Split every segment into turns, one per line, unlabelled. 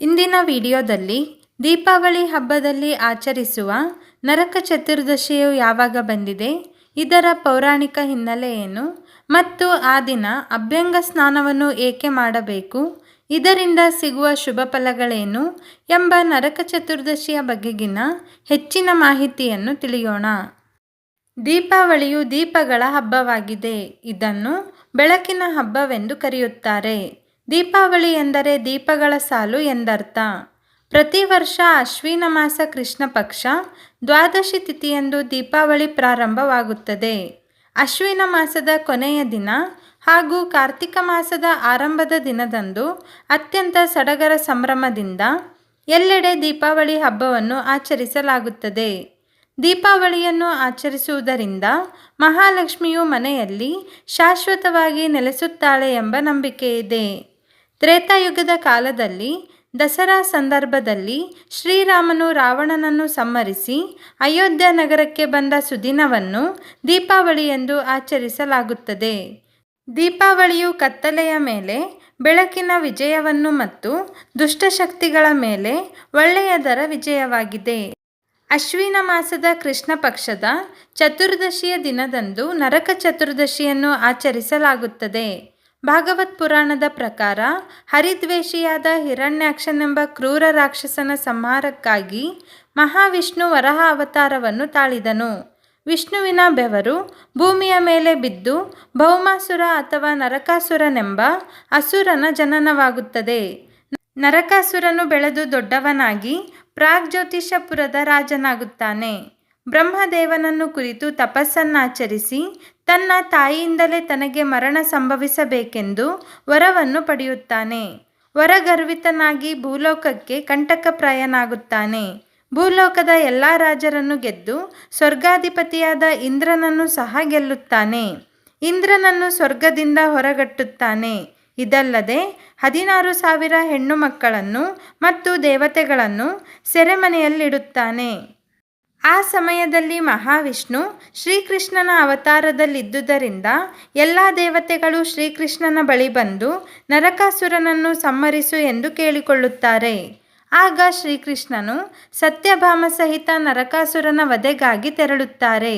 ಇಂದಿನ ವಿಡಿಯೋದಲ್ಲಿ ದೀಪಾವಳಿ ಹಬ್ಬದಲ್ಲಿ ಆಚರಿಸುವ ನರಕ ಚತುರ್ದಶಿಯು ಯಾವಾಗ ಬಂದಿದೆ, ಇದರ ಪೌರಾಣಿಕ ಹಿನ್ನೆಲೆ ಏನು ಮತ್ತು ಆ ದಿನ ಅಭ್ಯಂಗ ಸ್ನಾನವನ್ನು ಏಕೆ ಮಾಡಬೇಕು, ಇದರಿಂದ ಸಿಗುವ ಶುಭ ಫಲಗಳೇನು ಎಂಬ ನರಕ ಚತುರ್ದಶಿಯ ಬಗೆಗಿನ ಹೆಚ್ಚಿನ ಮಾಹಿತಿಯನ್ನು ತಿಳಿಯೋಣ. ದೀಪಾವಳಿಯು ದೀಪಗಳ ಹಬ್ಬವಾಗಿದೆ, ಇದನ್ನು ಬೆಳಕಿನ ಹಬ್ಬವೆಂದು ಕರೆಯುತ್ತಾರೆ. ದೀಪಾವಳಿ ಎಂದರೆ ದೀಪಗಳ ಸಾಲು ಎಂದರ್ಥ. ಪ್ರತಿ ವರ್ಷ ಅಶ್ವಿನ ಮಾಸ ಕೃಷ್ಣ ಪಕ್ಷ, ದ್ವಾದಶಿ ತಿಥಿಯಂದು ದೀಪಾವಳಿ ಪ್ರಾರಂಭವಾಗುತ್ತದೆ. ಅಶ್ವಿನ ಮಾಸದ ಕೊನೆಯ ದಿನ ಹಾಗೂ ಕಾರ್ತಿಕ ಮಾಸದ ಆರಂಭದ ದಿನದಂದು ಅತ್ಯಂತ ಸಡಗರ ಸಂಭ್ರಮದಿಂದ ಎಲ್ಲೆಡೆ ದೀಪಾವಳಿ ಹಬ್ಬವನ್ನು ಆಚರಿಸಲಾಗುತ್ತದೆ. ದೀಪಾವಳಿಯನ್ನು ಆಚರಿಸುವುದರಿಂದ ಮಹಾಲಕ್ಷ್ಮಿಯು ಮನೆಯಲ್ಲಿ ಶಾಶ್ವತವಾಗಿ ನೆಲೆಸುತ್ತಾಳೆ ಎಂಬ ನಂಬಿಕೆ ಇದೆ. ತ್ರೇತಾಯುಗದ ಕಾಲದಲ್ಲಿ, ದಸರಾ ಸಂದರ್ಭದಲ್ಲಿ ಶ್ರೀರಾಮನು ರಾವಣನನ್ನು ಸಂಹರಿಸಿ ಅಯೋಧ್ಯ ನಗರಕ್ಕೆ ಬಂದ ಸುದಿನವನ್ನು ದೀಪಾವಳಿ ಎಂದು ಆಚರಿಸಲಾಗುತ್ತದೆ. ದೀಪಾವಳಿಯು ಕತ್ತಲೆಯ ಮೇಲೆ, ಬೆಳಕಿನ ವಿಜಯವನ್ನು ಮತ್ತು ದುಷ್ಟಶಕ್ತಿಗಳ ಮೇಲೆ ಒಳ್ಳೆಯದರ ವಿಜಯವಾಗಿದೆ. ಅಶ್ವಿನ ಮಾಸದ ಕೃಷ್ಣ ಪಕ್ಷದ ಚತುರ್ದಶಿಯ ದಿನದಂದು ನರಕ ಚತುರ್ದಶಿಯನ್ನು ಆಚರಿಸಲಾಗುತ್ತದೆ. ಭಾಗವತ್ ಪುರಾಣದ ಪ್ರಕಾರ ಹರಿದ್ವೇಷಿಯಾದ ಹಿರಣ್ಯಾಕ್ಷನೆಂಬ ಕ್ರೂರ ರಾಕ್ಷಸನ ಸಂಹಾರಕ್ಕಾಗಿ ಮಹಾವಿಷ್ಣು ವರಹ ಅವತಾರವನ್ನು ತಾಳಿದನು. ವಿಷ್ಣುವಿನ ಬೆವರು ಭೂಮಿಯ ಮೇಲೆ ಬಿದ್ದು ಭೌಮಾಸುರ ಅಥವಾ ನರಕಾಸುರನೆಂಬ ಅಸುರನ ಜನನವಾಗುತ್ತದೆ. ನರಕಾಸುರನು ಬೆಳೆದು ದೊಡ್ಡವನಾಗಿ ಪ್ರಾಗ್ಜ್ಯೋತಿಷಪುರದ ರಾಜನಾಗುತ್ತಾನೆ. ಬ್ರಹ್ಮದೇವನನ್ನು ಕುರಿತು ತಪಸ್ಸನ್ನಾಚರಿಸಿ ತನ್ನ ತಾಯಿಯಿಂದಲೇ ತನಗೆ ಮರಣ ಸಂಭವಿಸಬೇಕೆಂದು ವರವನ್ನು ಪಡೆಯುತ್ತಾನೆ. ವರಗರ್ವಿತನಾಗಿ ಭೂಲೋಕಕ್ಕೆ ಕಂಟಕಪ್ರಾಯನಾಗುತ್ತಾನೆ. ಭೂಲೋಕದ ಎಲ್ಲ ರಾಜರನ್ನು ಗೆದ್ದು ಸ್ವರ್ಗಾಧಿಪತಿಯಾದ ಇಂದ್ರನನ್ನು ಸಹ ಗೆಲ್ಲುತ್ತಾನೆ. ಇಂದ್ರನನ್ನು ಸ್ವರ್ಗದಿಂದ ಹೊರಗಟ್ಟುತ್ತಾನೆ. ಇದಲ್ಲದೆ ಹದಿನಾರು ಸಾವಿರ ಹೆಣ್ಣು ಮಕ್ಕಳನ್ನು ಮತ್ತು ದೇವತೆಗಳನ್ನು ಸೆರೆಮನೆಯಲ್ಲಿಡುತ್ತಾನೆ. ಆ ಸಮಯದಲ್ಲಿ ಮಹಾವಿಷ್ಣು ಶ್ರೀಕೃಷ್ಣನ ಅವತಾರದಲ್ಲಿದ್ದುದರಿಂದ ಎಲ್ಲ ದೇವತೆಗಳು ಶ್ರೀಕೃಷ್ಣನ ಬಳಿ ಬಂದು ನರಕಾಸುರನನ್ನು ಸಂಹರಿಸು ಎಂದು ಕೇಳಿಕೊಳ್ಳುತ್ತಾರೆ. ಆಗ ಶ್ರೀಕೃಷ್ಣನು ಸತ್ಯಭಾಮ ಸಹಿತ ನರಕಾಸುರನ ವಧೆಗಾಗಿ ತೆರಳುತ್ತಾರೆ.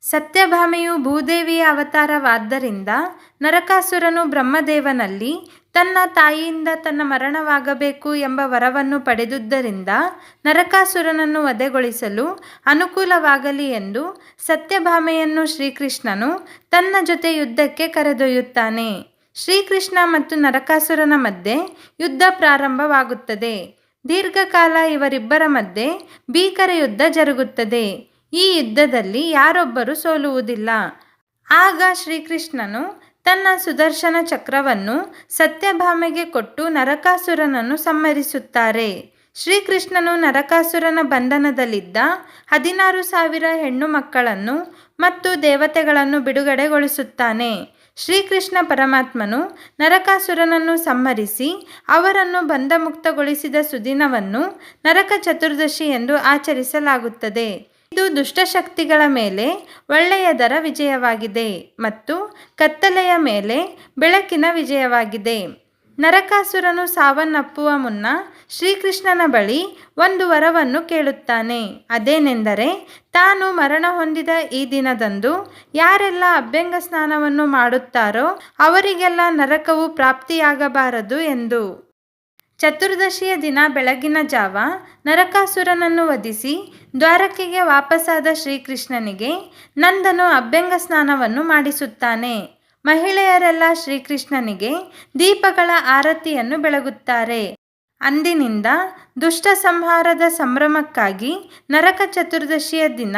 ಸತ್ಯಭಾಮೆಯು ಭೂದೇವಿಯ ಅವತಾರವಾದ್ದರಿಂದ ನರಕಾಸುರನು ಬ್ರಹ್ಮದೇವನಲ್ಲಿ ತನ್ನ ತಾಯಿಯಿಂದ ತನ್ನ ಮರಣವಾಗಬೇಕು ಎಂಬ ವರವನ್ನು ಪಡೆದುದ್ದರಿಂದ ನರಕಾಸುರನನ್ನು ವಧೆಗೊಳಿಸಲು ಅನುಕೂಲವಾಗಲಿ ಎಂದು ಸತ್ಯಭಾಮೆಯನ್ನು ಶ್ರೀಕೃಷ್ಣನು ತನ್ನ ಜೊತೆ ಯುದ್ಧಕ್ಕೆ ಕರೆದೊಯ್ಯುತ್ತಾನೆ. ಶ್ರೀಕೃಷ್ಣ ಮತ್ತು ನರಕಾಸುರನ ಮಧ್ಯೆ ಯುದ್ಧ ಪ್ರಾರಂಭವಾಗುತ್ತದೆ. ದೀರ್ಘಕಾಲ ಇವರಿಬ್ಬರ ಮಧ್ಯೆ ಭೀಕರ ಯುದ್ಧ ಜರುಗುತ್ತದೆ. ಈ ಯುದ್ಧದಲ್ಲಿ ಯಾರೊಬ್ಬರು ಸೋಲುವುದಿಲ್ಲ. ಆಗ ಶ್ರೀಕೃಷ್ಣನು ತನ್ನ ಸುದರ್ಶನ ಚಕ್ರವನ್ನು ಸತ್ಯಭಾಮೆಗೆ ಕೊಟ್ಟು ನರಕಾಸುರನನ್ನು ಸಂಹರಿಸುತ್ತಾರೆ. ಶ್ರೀಕೃಷ್ಣನು ನರಕಾಸುರನ ಬಂಧನದಲ್ಲಿದ್ದ ಹದಿನಾರು ಸಾವಿರ ಹೆಣ್ಣು ಮಕ್ಕಳನ್ನು ಮತ್ತು ದೇವತೆಗಳನ್ನು ಬಿಡುಗಡೆಗೊಳಿಸುತ್ತಾನೆ. ಶ್ರೀಕೃಷ್ಣ ಪರಮಾತ್ಮನು ನರಕಾಸುರನನ್ನು ಸಂಹರಿಸಿ ಅವರನ್ನು ಬಂಧಮುಕ್ತಗೊಳಿಸಿದ ಸುದಿನವನ್ನು ನರಕ ಚತುರ್ದಶಿ ಎಂದು ಆಚರಿಸಲಾಗುತ್ತದೆ. ಇದು ದುಷ್ಟಶಕ್ತಿಗಳ ಮೇಲೆ ಒಳ್ಳೆಯದರ ವಿಜಯವಾಗಿದೆ ಮತ್ತು ಕತ್ತಲೆಯ ಮೇಲೆ ಬೆಳಕಿನ ವಿಜಯವಾಗಿದೆ. ನರಕಾಸುರನು ಸಾವನ್ನಪ್ಪುವ ಮುನ್ನ ಶ್ರೀಕೃಷ್ಣನ ಬಳಿ ಒಂದು ವರವನ್ನು ಕೇಳುತ್ತಾನೆ. ಅದೇನೆಂದರೆ, ತಾನು ಮರಣ ಹೊಂದಿದ ಈ ದಿನದಂದು ಯಾರೆಲ್ಲ ಅಭ್ಯಂಗ ಸ್ನಾನವನ್ನು ಮಾಡುತ್ತಾರೋ ಅವರಿಗೆಲ್ಲ ನರಕವು ಪ್ರಾಪ್ತಿಯಾಗಬಾರದು ಎಂದು. ಚತುರ್ದಶಿಯ ದಿನ ಬೆಳಗಿನ ಜಾವ ನರಕಾಸುರನನ್ನು ವಧಿಸಿ ದ್ವಾರಕೆಗೆ ವಾಪಸಾದ ಶ್ರೀಕೃಷ್ಣನಿಗೆ ನಂದನು ಅಭ್ಯಂಗ ಸ್ನಾನವನ್ನು ಮಾಡಿಸುತ್ತಾನೆ. ಮಹಿಳೆಯರೆಲ್ಲ ಶ್ರೀಕೃಷ್ಣನಿಗೆ ದೀಪಗಳ ಆರತಿಯನ್ನು ಬೆಳಗುತ್ತಾರೆ. ಅಂದಿನಿಂದ ದುಷ್ಟ ಸಂಹಾರದ ಸಂಭ್ರಮಕ್ಕಾಗಿ ನರಕ ಚತುರ್ದಶಿಯ ದಿನ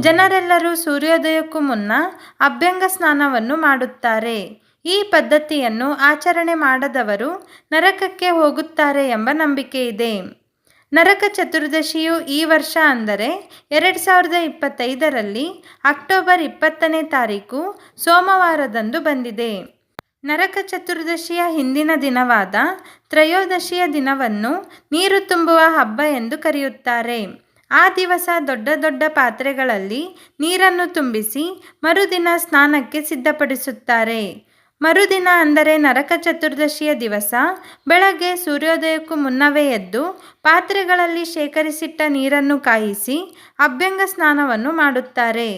ಜನರೆಲ್ಲರೂ ಸೂರ್ಯೋದಯಕ್ಕೂ ಮುನ್ನ ಅಭ್ಯಂಗ ಸ್ನಾನವನ್ನು ಮಾಡುತ್ತಾರೆ. ಈ ಪದ್ಧತಿಯನ್ನು ಆಚರಣೆ ಮಾಡದವರು ನರಕಕ್ಕೆ ಹೋಗುತ್ತಾರೆ ಎಂಬ ನಂಬಿಕೆ ಇದೆ. ನರಕ ಚತುರ್ದಶಿಯು ಈ ವರ್ಷ ಅಂದರೆ ಎರಡು ಸಾವಿರದ ಇಪ್ಪತ್ತೈದರಲ್ಲಿ ಅಕ್ಟೋಬರ್ ಇಪ್ಪತ್ತನೇ ತಾರೀಕು ಸೋಮವಾರದಂದು ಬಂದಿದೆ. ನರಕ ಚತುರ್ದಶಿಯ ಹಿಂದಿನ ದಿನವಾದ ತ್ರಯೋದಶಿಯ ದಿನವನ್ನು ನೀರು ತುಂಬುವ ಹಬ್ಬ ಎಂದು ಕರೆಯುತ್ತಾರೆ. ಆ ದಿವಸ ದೊಡ್ಡ ದೊಡ್ಡ ಪಾತ್ರೆಗಳಲ್ಲಿ ನೀರನ್ನು ತುಂಬಿಸಿ ಮರುದಿನ ಸ್ನಾನಕ್ಕೆ ಸಿದ್ಧಪಡಿಸುತ್ತಾರೆ. ಮರುದಿನ ಅಂದರೆ ನರಕ ಚತುರ್ದಶಿಯ ದಿವಸ, ಬೆಳಗ್ಗೆ ಸೂರ್ಯೋದಯಕ್ಕೂ ಮುನ್ನವೇ ಎದ್ದು ಪಾತ್ರೆಗಳಲ್ಲಿ ಶೇಖರಿಸಿಟ್ಟ ನೀರನ್ನು ಕಾಯಿಸಿ ಅಭ್ಯಂಗ ಸ್ನಾನವನ್ನು ಮಾಡುತ್ತಾರೆ.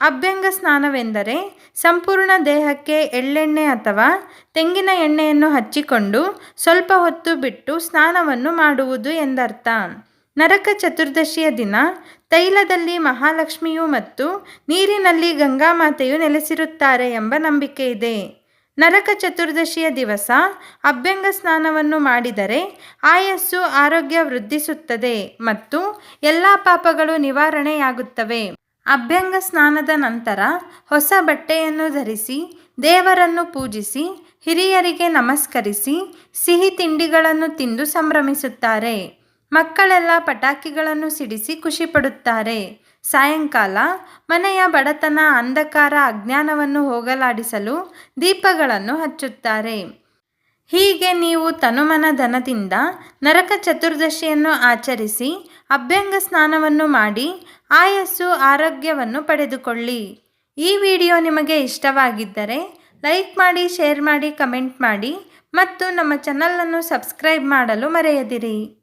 ಅಭ್ಯಂಗ ಸ್ನಾನವೆಂದರೆ ಸಂಪೂರ್ಣ ದೇಹಕ್ಕೆ ಎಳ್ಳೆಣ್ಣೆ ಅಥವಾ ತೆಂಗಿನ ಎಣ್ಣೆಯನ್ನು ಹಚ್ಚಿಕೊಂಡು ಸ್ವಲ್ಪ ಹೊತ್ತು ಬಿಟ್ಟು ಸ್ನಾನವನ್ನು ಮಾಡುವುದು ಎಂದರ್ಥ. ನರಕ ಚತುರ್ದಶಿಯ ದಿನ ತೈಲದಲ್ಲಿ ಮಹಾಲಕ್ಷ್ಮಿಯು ಮತ್ತು ನೀರಿನಲ್ಲಿ ಗಂಗಾಮಾತೆಯು ನೆಲೆಸಿರುತ್ತಾರೆ ಎಂಬ ನಂಬಿಕೆ ಇದೆ. ನರಕ ಚತುರ್ದಶಿಯ ದಿವಸ ಅಭ್ಯಂಗ ಸ್ನಾನವನ್ನು ಮಾಡಿದರೆ ಆಯಸ್ಸು ಆರೋಗ್ಯ ವೃದ್ಧಿಸುತ್ತದೆ ಮತ್ತು ಎಲ್ಲ ಪಾಪಗಳು ನಿವಾರಣೆಯಾಗುತ್ತವೆ. ಅಭ್ಯಂಗ ಸ್ನಾನದ ನಂತರ ಹೊಸ ಬಟ್ಟೆಯನ್ನು ಧರಿಸಿ, ದೇವರನ್ನು ಪೂಜಿಸಿ, ಹಿರಿಯರಿಗೆ ನಮಸ್ಕರಿಸಿ, ಸಿಹಿ ತಿಂಡಿಗಳನ್ನು ತಿಂದು ಸಂಭ್ರಮಿಸುತ್ತಾರೆ. ಮಕ್ಕಳೆಲ್ಲ ಪಟಾಕಿಗಳನ್ನು ಸಿಡಿಸಿ ಖುಷಿಪಡುತ್ತಾರೆ ಸಾಯಂಕಾಲ ಮನೆಯ ಬಡತನ, ಅಂಧಕಾರ, ಅಜ್ಞಾನವನ್ನು ಹೋಗಲಾಡಿಸಲು ದೀಪಗಳನ್ನು ಹಚ್ಚುತ್ತಾರೆ. ಹೀಗೆ ನೀವು ತನುಮನ ಧನದಿಂದ ನರಕ ಚತುರ್ದಶಿಯನ್ನು ಆಚರಿಸಿ ಅಭ್ಯಂಗ ಸ್ನಾನವನ್ನು ಮಾಡಿ ಆಯಸ್ಸು, ಆರೋಗ್ಯವನ್ನು ಪಡೆದುಕೊಳ್ಳಿ. ಈ ವಿಡಿಯೋ ನಿಮಗೆ ಇಷ್ಟವಾಗಿದ್ದರೆ ಲೈಕ್ ಮಾಡಿ, ಶೇರ್ ಮಾಡಿ, ಕಮೆಂಟ್ ಮಾಡಿ ಮತ್ತು ನಮ್ಮ ಚಾನಲನ್ನು ಸಬ್ಸ್ಕ್ರೈಬ್ ಮಾಡಲು ಮರೆಯದಿರಿ.